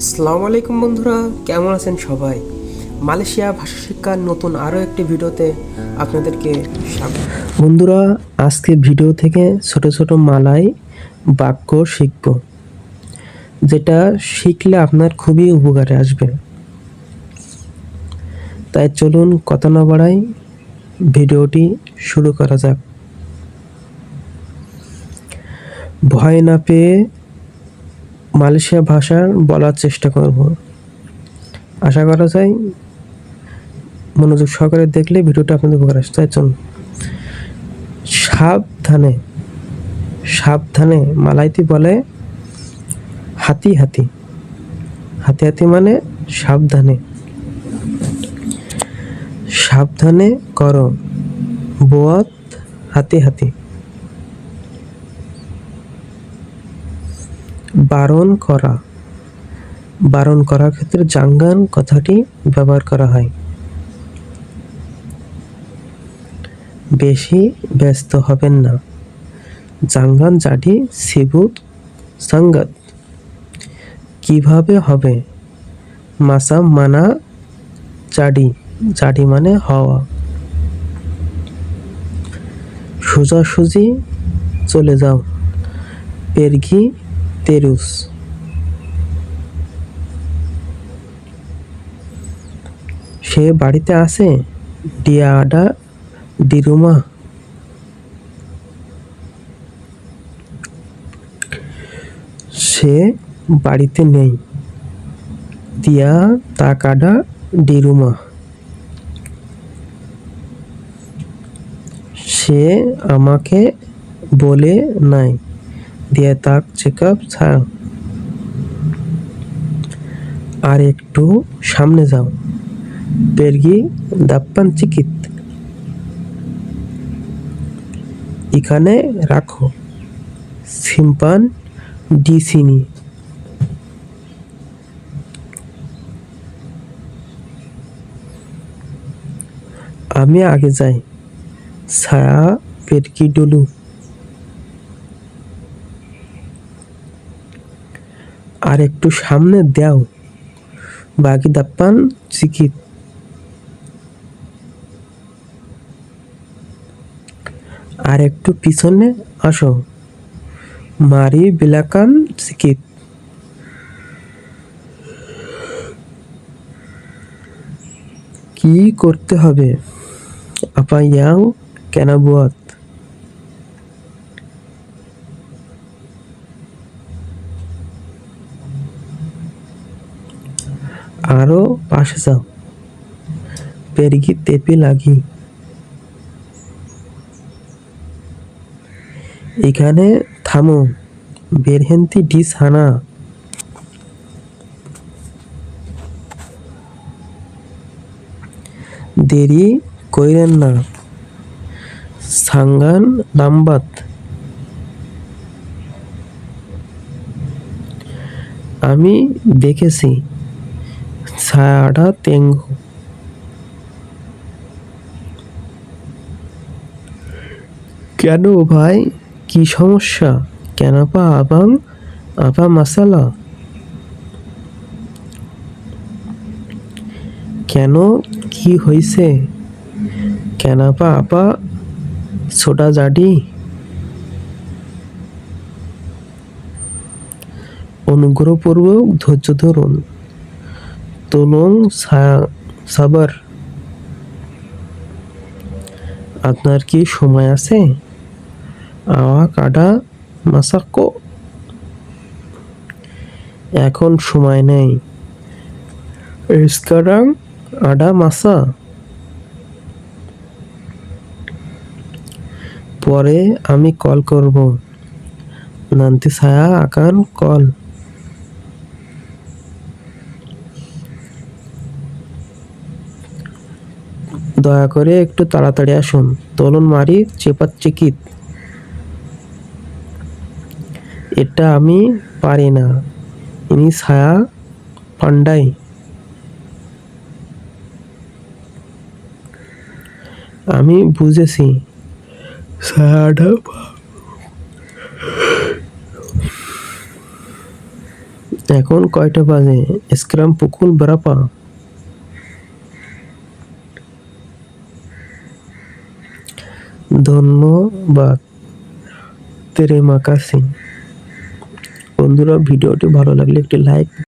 আসসালামু আলাইকুম বন্ধুরা, কেমন আছেন সবাই? মালয়েশিয়া ভাষা শিক্ষার নতুন আরও একটি ভিডিওতে আপনাদেরকে বন্ধুরা আজকে ভিডিও থেকে ছোট ছোট মালাই বাক্য শিখব, যেটা শিখলে আপনার খুবই উপকারে আসবে। তাই চলুন কথা না বাড়াই ভিডিওটি শুরু করা যাক। ভয় না পেয়ে মালয়েশিয়া ভাষার বলার চেষ্টা করব। আশা করা যায় মনোযোগ সহকারে দেখলে ভিডিওটা আপনাদের উপকার আসতে চলুন। সাবধানে সাবধানে মালাইতি বলে হাতি হাতি। হাতি হাতি মানে সাবধানে। সাবধানে করো। বোয়াত হাতি হাতি। বারণ করা। বারণ করার ক্ষেত্রে জাঙ্গান কথাটি ব্যবহার করা হয়। বেশি ব্যস্ত হবেন না। জাঙ্গান জাডি সিবুত সাঙ্গাত। কীভাবে হবে? মাসা মানা জাডি জাডি মানে হওয়া। সোজাসুজি চলে যাও। পেরঘি তেরুস। সে বাড়িতে আছে? ডিয়াডা ডিরুমা। সে বাড়িতে নেই। দিয়া তাকাডা ডিরুমা। সে আমাকে বলে নাই। দিয়ে তাক চেক আপ আর একটু সামনে যাও। পেরগি দাপ্পান চিকিত এখানে রাখো। সিম্পান ডিসিনি। আমি আগে যাই। ছায়া পেরকি ডলু। আর একটু সামনে দাও। বাকি দাপ্পান চিকিত আর একটু পিছনে আসো। মারি বিলাকান চিকিত কি করতে হবে? আপা ইয়াং কেন বুয়াত? আরও পাশে যাও। পেরগি তেপে লাগি। এখানে থামো, বেরহেন্তি ডিস হানা। দেরি কইরেন না। সাঙ্গান লাম্বাত আমি দেখেছি। ছায়াটা তেঙ্গু। কেন ভাই? কি সমস্যা? কেনাপা আবাং আপা মাসালা? কেন? কি হয়েছে কেনাপা আপা? ছোটা জাডি? অনুগ্রহপূর্বক ধৈর্য ধরুন। তোলং সাবার। আপনার কি সময় আছে? আওয়া কাডা মাসাক্কো। এখন সময় নেই। এসকারাং আডা মাসা। পরে আমি কল করব। নান্তি ছায়া আকান কল। দয়া করে একটু তাড়াতাড়ি আসুন। তলুন মারি চেপাত চিকিত এটা আমি পারি না। ইনি ছায়া পান্ডাই আমি বুঝেছি। ছায়াটা এখন কয়টা বাজে? স্ক্রাম পুকুল berapa ধন্যবাদ তেরে kasih বন্ধুরা ভিডিওটি ভালো লাগলে একটি লাইক